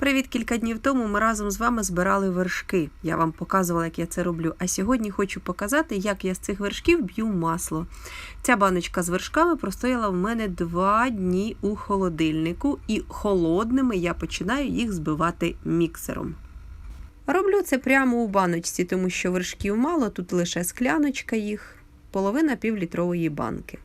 Привіт! Кілька днів тому ми разом з вами збирали вершки. Я вам показувала, як я це роблю. А сьогодні хочу показати, як я з цих вершків б'ю масло. Ця баночка з вершками простояла в мене два дні у холодильнику, і холодними я починаю їх збивати міксером. Роблю це прямо у баночці, тому що вершків мало, тут лише скляночка їх, половина півлітрової банки.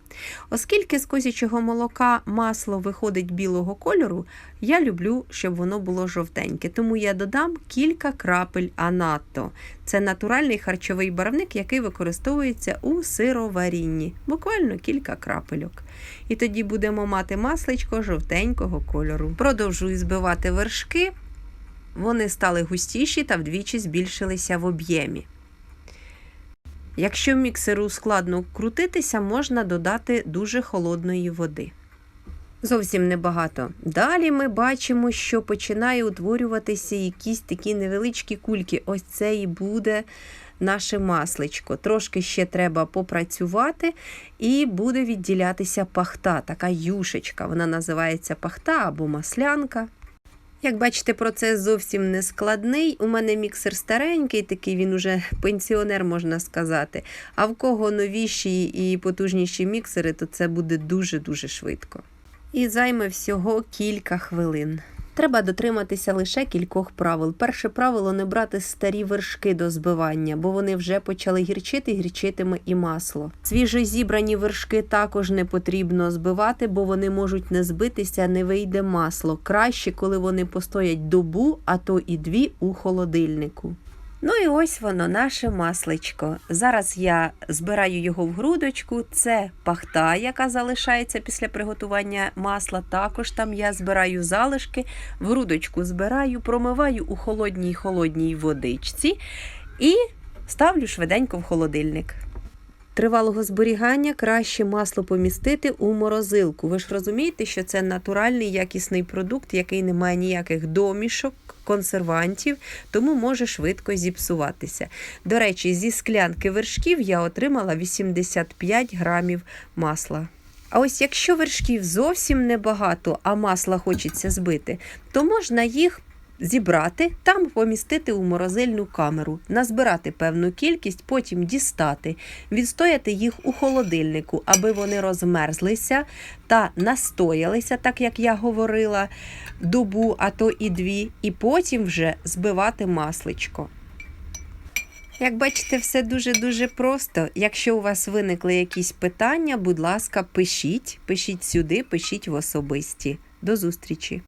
Оскільки з козячого молока масло виходить білого кольору, я люблю, щоб воно було жовтеньке, тому я додам кілька крапель анатто. Це натуральний харчовий барвник, який використовується у сироварінні, буквально кілька крапельок. І тоді будемо мати масличко жовтенького кольору. Продовжую збивати вершки. Вони стали густіші та вдвічі збільшилися в об'ємі. Якщо міксеру складно крутитися, можна додати дуже холодної води. Зовсім небагато. Далі ми бачимо, що починає утворюватися якісь такі невеличкі кульки. Ось це і буде наше масличко. Трошки ще треба попрацювати, і буде відділятися пахта, така юшечка. Вона називається пахта або маслянка. Як бачите, процес зовсім не складний. У мене міксер старенький, такий він уже пенсіонер, можна сказати. А в кого новіші і потужніші міксери, то це буде дуже-дуже швидко. І займе всього кілька хвилин. Треба дотриматися лише кількох правил. Перше правило не брати старі вершки до збивання, бо вони вже почали гірчити, гірчитиме і масло. Свіжо зібрані вершки також не потрібно збивати, бо вони можуть не збитися, не вийде масло. Краще, коли вони постоять добу, а то і дві у холодильнику. Ну і ось воно, наше масличко. Зараз я збираю його в грудочку. Це пахта, яка залишається після приготування масла. Також там я збираю залишки, в грудочку збираю, промиваю у холодній холодній водичці і ставлю швиденько в холодильник. Тривалого зберігання краще масло помістити у морозилку. Ви ж розумієте, що це натуральний якісний продукт, який не має ніяких домішок, консервантів, тому може швидко зіпсуватися. До речі, зі склянки вершків я отримала 85 грамів масла. А ось якщо вершків зовсім небагато, а масла хочеться збити, то можна їх зібрати, там помістити у морозильну камеру, назбирати певну кількість, потім дістати, відстояти їх у холодильнику, аби вони розмерзлися та настоялися, так як я говорила, добу, а то і дві, і потім вже збивати масличко. Як бачите, все дуже-дуже просто. Якщо у вас виникли якісь питання, будь ласка, пишіть, пишіть сюди, пишіть в особисті. До зустрічі!